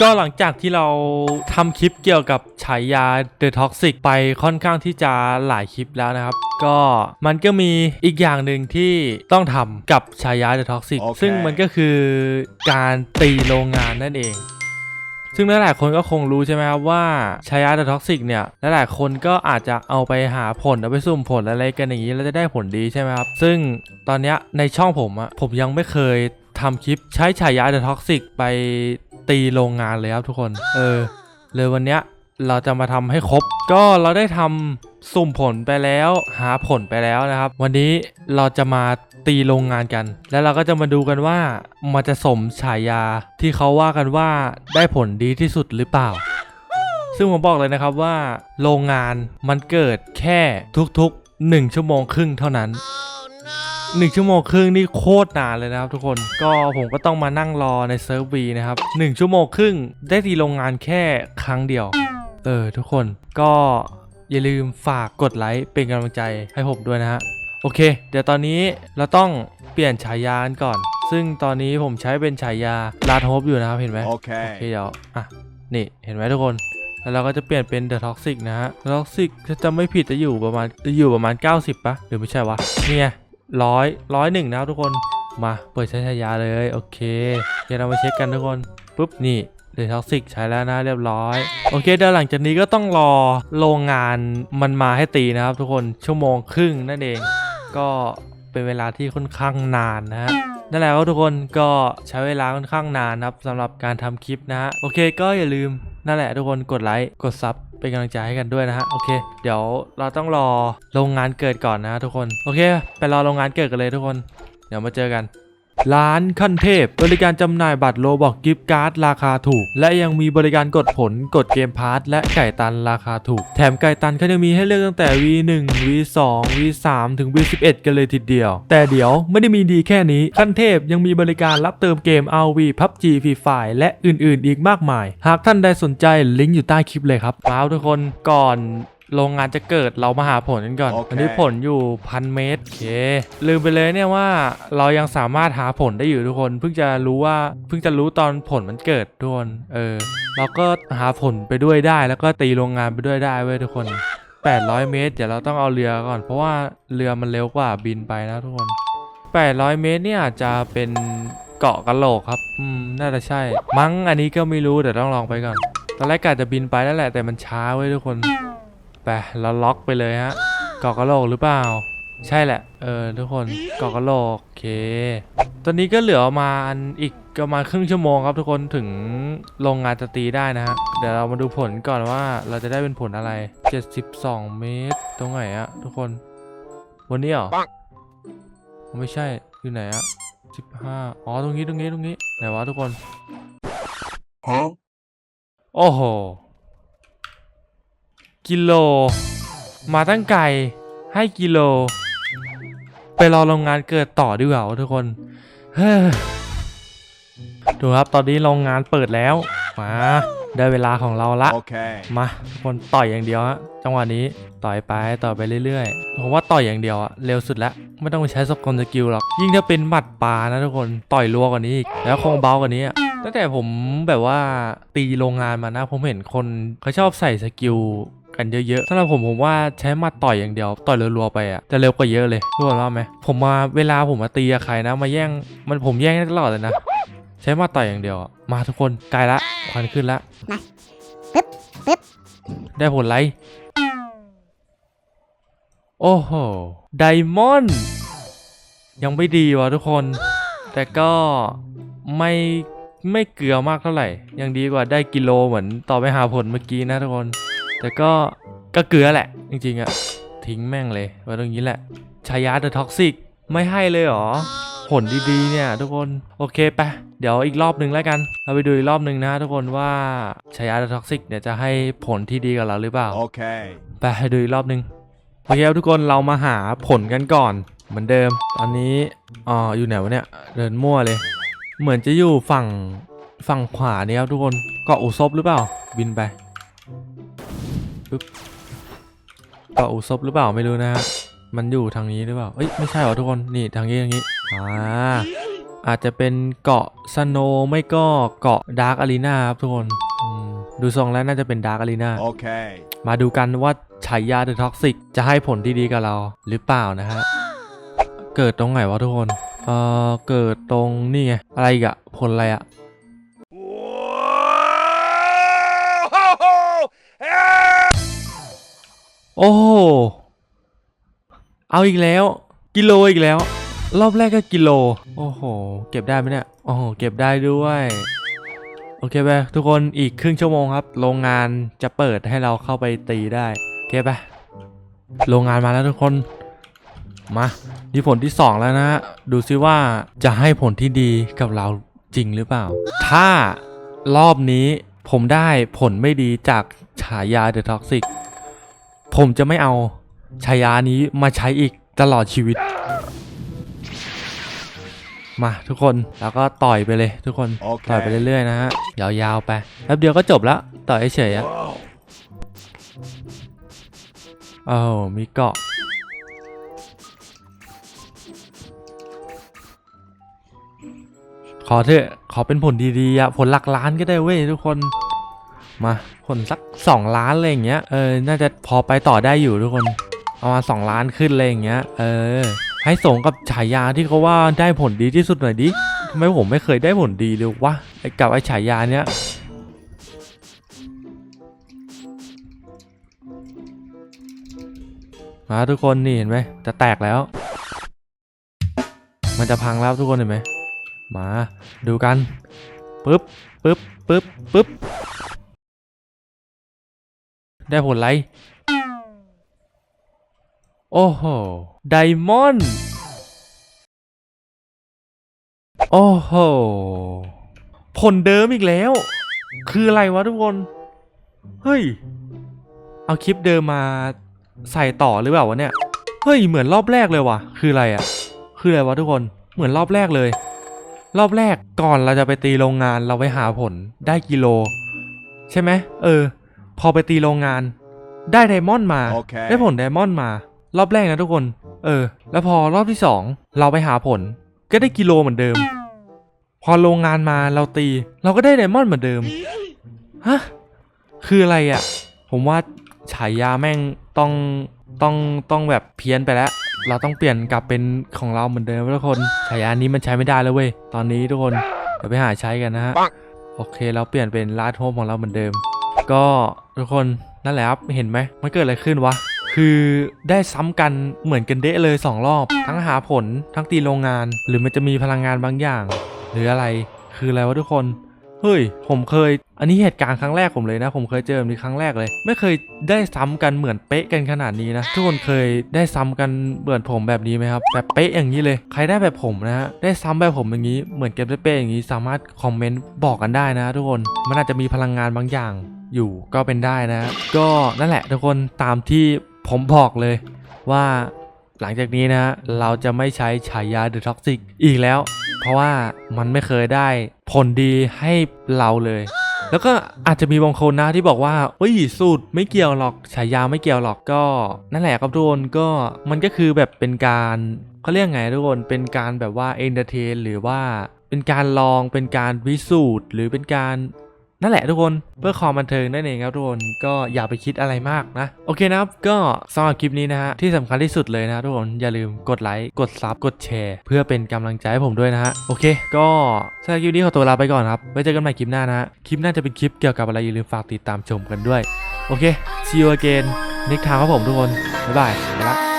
ก็หลังจากที่เราทำคลิปเกี่ยวกับฉายา The Toxic ไปค่อนข้างที่จะหลายคลิปแล้วนะครับ ก็มันก็มีอีกอย่างหนึ่งที่ต้องทำกับฉายา The Toxic โอเคซึ่งมันก็คือการตีโรงงานนั่นเองซึ่งหลายๆคนก็คงรู้ใช่ไหมครับว่าชายาเดอะท็อกซิกเนี่ยหลายๆคนก็อาจจะเอาไปหาผลเอาไปสุ่มผลอะไรกันอย่างนี้แล้วจะได้ผลดีใช่ไหมครับ ซึ่งตอนเนี้ยในช่องผมอะผมยังไม่เคยทำคลิปใช้ฉายาเดอะท็อกซิกไป ตีโรงงานเลยครับทุกคน เออ เลยวันเนี้ยเราจะมาทำให้ครบ ก็เราได้ทำสุ่มผลไปแล้ว หาผลไปแล้วนะครับ วันนี้เราจะมาตีโรงงานกัน แล้วเราก็จะมาดูกันว่ามันจะสมฉายาที่เขาว่ากันว่าได้ผลดีที่สุดหรือเปล่า ซึ่งผมบอกเลยนะครับว่า โรงงานมันเกิดแค่ทุกๆ 1 ชั่วโมงครึ่งเท่านั้น หนึ่งชั่วโมงครึ่งนี่โคตรนานเลยนะครับทุกคนก็ผมก็ต้องมานั่งรอในเซิร์ฟวีนะครับหนึ่งชั่วโมงครึ่งได้ตีโรงงานแค่ครั้งเดียว เออทุกคนก็อย่าลืมฝากกดไลค์เป็นกำลังใจให้ผมด้วยนะฮะโอเค เดี๋ยวตอนนี้เราต้องเปลี่ยนฉายากันก่อน ซึ่งตอนนี้ผมใช้เป็นฉายาลาโทบอยู่นะครับเห็นไหมโอเค Okay. เดี๋ยวอะนี่เห็นไหมทุกคนแล้วเราก็จะเปลี่ยนเป็น The Toxic นะฮะ The Toxic ถ้าจะไม่ผิดจะอยู่ประมาณจะอยู่ประมาณ 90ปะหรือไม่ใช่วะนี่ไง ร้อยร้อยหนึ่งนะครับทุกคนมาเปิดใช้ฉายาเลยโอเค เดี๋ยวเรามาเช็คกันทุกคนปุ๊บนี่ The Toxic ใช้แล้วนะเรียบร้อย โอเคเดี๋ยวหลังจากนี้ก็ต้องรอโรงงานมันมาให้ตีนะครับทุกคนชั่วโมงครึ่งนั่นเอง ก็เป็นเวลาที่ค่อนข้างนานนะฮะนั่นแหละครับทุกคนก็ใช้เวลาค่อนข้างนานนะครับสำหรับการทำคลิปนะฮะโอเคก็อย่าลืมนั่นแหละทุกคนกดไลค์กดซับ เป็นกำลังใจให้กันด้วยนะฮะโอเค เดี๋ยวเราต้องรอโรงงานเกิดก่อนนะฮะทุกคน โอเค ไปรอโรงงานเกิดกันเลยทุกคน เดี๋ยวมาเจอกัน ร้านขั้นเทพ บริการจำหน่ายบัตรโลบอกกิฟต์การ์ดราคาถูก และยังมีบริการกดผลกดเกมพาร์ทและไก่ตันราคาถูก แถมไก่ตันเขายังมีให้เลือกตั้งแต่ V1 V2 V3 ถึง V11 กันเลยทีเดียว แต่เดี๋ยวไม่ได้มีดีแค่นี้ ขั้นเทพยังมีบริการรับเติมเกม RV PUBG Free Fire และอื่นๆ อีกมากมาย หากท่านใดสนใจลิงก์อยู่ใต้คลิปเลยครับว้าวทุกคนก่อน โรงงานจะเกิดเรามาหาผลกันก่อนโอเคอันนี้ผลอยู่พันเมตรโอเคลืมไปเลยเนี่ยว่าเรายังสามารถหาผลได้อยู่ทุกคน เพิ่งจะรู้ว่าเพิ่งจะรู้ตอนผลมันเกิดทุกคนเออเราก็หาผลไปด้วยได้ แล้วก็ตีโรงงานไปด้วยได้เว้ยทุกคน 800 เมตร เดี๋ยวเราต้องเอาเรือก่อน เพราะว่าเรือมันเร็วกว่าบินไปนะทุกคน 800 เมตรเนี่ยอาจจะเป็นเกาะกะโหลกครับ อืม น่าจะใช่ มั้งอันนี้ก็ไม่รู้เดี๋ยวต้องลองไปก่อน ตอนแรกกะจะบินไปแล้วแหละแต่มันช้าเว้ยทุกคน ไปเราล็อกไปเลยฮะเกาะกะโหลกหรือเปล่า ใช่แหละ เออทุกคนเกาะกะโหลกโอเค ตอนนี้ก็เหลือประมาณอีกประมาณครึ่งชั่วโมงครับทุกคนถึงโรงงานจะตีได้นะฮะ เดี๋ยวเรามาดูผลก่อนว่าเราจะได้เป็นผลอะไร 72 เมตร ตรงไหนอะทุกคน วันนี้เหรอปังไม่ใช่อยู่ไหนอะ15 อ๋อตรงนี้ตรงนี้ตรงนี้ไหนวะทุกคน Huh? โอ้โห กิโล มาตั้งไกลให้กิโล ไปรอโรงงานเกิดต่อดีกว่าวะทุกคนเฮ้ยดูครับตอนนี้โรงงานเปิดแล้วมาได้เวลาของเราละ Okay. มาทุกคนต่อยอย่างเดียวฮะจังหวะนี้ต่อยไปต่อยไปเรื่อยๆผมว่าต่อยอย่างเดียวอะเร็วสุดแล้วไม่ต้องไปใช้สกลสกิลหรอกยิ่งถ้าเป็นหมัดปลานะทุกคนต่อยรัวกว่านี้อีกแล้วคงเบากว่านี้อะตั้งแต่ผมแบบว่าตีโรงงานมานะผมเห็นคนเขาชอบใส่สกิล กันเยอะๆสำหรับผมผมว่าใช้หมัดต่อยอย่างเดียว ต่อยรัวๆไปอะจะเร็วกว่าเยอะเลยทุกคนว่าไหมผมมาเวลาผมมาตีกับใครนะ มาแย่งมันผมแย่งได้ตลอดเลยนะ ใช้หมาต่อยอย่างเดียวอะมาทุกคนไกลละควันขึ้นละปึ๊บปึ๊บได้ผลไรโอ้โหไดมอนด์ยังไม่ดีวะทุกคน แต่ก็ไม่ไม่เกลือมากเท่าไหร่ ยังดีกว่าได้กิโลเหมือนต่อไปหาผลเมื่อกี้นะทุกคน แต่ก็ก็เกลือแหละ จริงๆอะทิ้งแม่งเลยไว้ตรงนี้แหละชายาเดอะท็อกซิกไม่ให้เลยเหรอผลดีๆเนี่ยทุกคนโอเคไปะเดี๋ยวอีกรอบหนึ่งแล้วกัน เราไปดูอีกรอบหนึ่งนะทุกคนว่าชายาเดอะท็อกซิกเนี่ยจะให้ผลที่ดีกับเราหรือเปล่า Okay. ไปให้ดูอีกรอบหนึ่งโอเคครับทุกคนเรามาหาผลกันก่อนเหมือนเดิม ตอนนี้อ๋ออยู่ไหนวะเนี่ยเดินมั่วเลย เหมือนจะอยู่ฝั่งฝั่งขวาเนี่ยครับทุกคนเกาะอุซบหรือเปล่าบินไป ปึ๊บเกาะอุซบหรือเปล่าไม่รู้นะฮะมันอยู่ทางนี้หรือเปล่าเอ้ยไม่ใช่หรอทุกคนนี่ทางนี้ทางนี้อ่าอาจจะเป็นเกาะสโนไม่ก็เกาะดาร์กอารีนาครับทุกคนอืมดูทรงแล้วน่าจะเป็นดาร์กอารีนา Okay. มาดูกันว่าฉายาเดอะท็อกซิกจะให้ผลที่ดีกับเราหรือเปล่านะฮะเกิดตรงไหนวะทุกคนเอ่อเกิดตรงนี่ไงอะไรอีกอะผลอะไรอะ โอ้โหเอาอีกแล้ว กิโลอีกแล้ว รอบแรกก็กิโล โอ้โห เก็บได้ไหมเนี่ยโอ้โหเก็บได้ด้วยโอเคไปทุกคนอีกครึ่งชั่วโมงครับ โรงงานจะเปิดให้เราเข้าไปตีได้โอเคไปโรงงานมาแล้วทุกคนมานี่ผลที่ 2 แล้วนะฮะดูซิว่าจะให้ผลที่ดีกับเราจริงหรือเปล่า ถ้ารอบนี้ผมได้ผลไม่ดีจากฉายาเดอะท็อกซิก ผมจะไม่เอาฉายานี้มาใช้อีกตลอดชีวิต มาทุกคนแล้วก็ต่อยไปเลยทุกคนต่อยไป Okay. เรื่อยๆนะฮะยาวๆไปแป๊บเดียวก็จบแล้วต่อยเฉยๆอะโอ้าวมีเกาะขอเถอะ ขอเป็นผลดีๆอะผลหลักล้านก็ได้เว้ยทุกคน มาผลสัก 2 ล้านอะไรอย่างเงี้ย เออ น่าจะพอไปต่อได้อยู่ทุกคน เอามา 2 ล้านขึ้นอะไรอย่างเงี้ย เออ ให้สงกับฉายาที่เขาว่าได้ผลดีที่สุดหน่อยดิทำไมผมไม่เคยได้ผลดีเลยวะไอ้กับไอ้ฉายาเนี้ยมาทุกคนนี่เห็นไหมจะแตกแล้ว มันจะพังแล้วทุกคนเห็นไหมมาดูกันปึ๊บปึ๊บปึ๊บปึ๊บ ได้ผลไร โอ้โห ไดมอนด์ โอ้โห ผลเดิมอีกแล้ว คืออะไรวะทุกคน เฮ้ย เอาคลิปเดิมมาใส่ต่อหรือเปล่าวะเนี่ย เฮ้ย เหมือนรอบแรกเลยว่ะคืออะไรอะ่ะคืออะไรวะทุกคน เหมือนรอบแรกเลย รอบแรกก่อนเราจะไปตีโรงงานเราไปหาผลได้กิโล ใช่ไหม เออ พอไปตีโรงงาน ได้ไดมอนด์มา Okay. ได้ผลไดมอนด์มา รอบแรกนะทุกคน เออ แล้วพอรอบที่สองเราไปหาผล ก็ได้กิโลเหมือนเดิม พอโรงงานมาเราตี เราก็ได้ไดมอนด์เหมือนเดิมฮะคืออะไรอะ่ะ ผมว่าฉายาแม่งต้องต้องต้องแบบเพี้ยนไปแล้ว เราต้องเปลี่ยนกลับเป็นของเราเหมือนเดิมทุกคนฉายานี้มันใช้ไม่ได้แล้วเว้ยตอนนี้ทุกคนเดี๋ยวไปหาใช้กันนะฮะโอเค เราเปลี่ยนเป็นลาดโฮมของเราเหมือนเดิม ก็ทุกคนนั่นแหละครับเห็นไหมมันเกิดอะไรขึ้นวะคือได้ซ้ำกันเหมือนกันเดะเลย 2 รอบ ทั้งหาผลทั้งตีโรงงาน หรือมันจะมีพลังงานบางอย่าง หรืออะไรคืออะไรวะทุกคนเฮ้ยผมเคย อันนี้เหตุการณ์ครั้งแรกผมเลยนะ ผมเคยเจอแบบนี้ครั้งแรกเลย ไม่เคยได้ซ้ำกันเหมือนเป๊ะกันขนาดนี้นะทุกคนเคยได้ซ้ำกันเหมือนผมแบบนี้ไหมครับแบบเป๊ะอย่างนี้เลย ใครได้แบบผมนะฮะได้ซ้ำแบบผมอย่างนี้เหมือนเกมเป๊ะอย่างนี้สามารถคอมเมนต์บอกกันได้นะ ทุกคนมันอาจจะมีพลังงานบางอย่าง อยู่ก็เป็นได้นะ ก็นั่นแหละทุกคนตามที่ผมบอกเลยว่าหลังจากนี้นะ เราจะไม่ใช้ฉายา The Toxic อีกแล้ว เพราะว่ามันไม่เคยได้ผลดีให้เราเลย แล้วก็อาจจะมีบางคนนะที่บอกว่าเฮ้ยสูตรไม่เกี่ยวหรอกฉายาไม่เกี่ยวหรอกก็ นั่นแหละครับทุกคนก็มันก็คือแบบเป็นการเขาเรียกไงทุกคนเป็นการแบบว่าเอนเตอร์เทนหรือว่าเป็นการลองเป็นการพิสูจน์ หรือเป็นการ นั่นแหละทุกคนเพื่อความบันเทิงนั่นเองครับทุกคนก็อย่าไปคิดอะไรมากนะโอเคนะครับก็สำหรับคลิปนี้นะฮะที่สำคัญที่สุดเลยนะทุกคนอย่าลืมกดไลค์กดซับกดแชร์ เพื่อเป็นกำลังใจให้ผมด้วยนะฮะโอเค ก็สำหรับคลิปนี้ขอตัวลาไปก่อนครับไว้เจอกันใหม่คลิปหน้านะฮะคลิปหน้าจะเป็นคลิปเกี่ยวกับอะไรอย่าลืมฝากติดตามชมกันด้วยโอเค see you again next time ครับผมทุกคนบ๊ายบายไปละ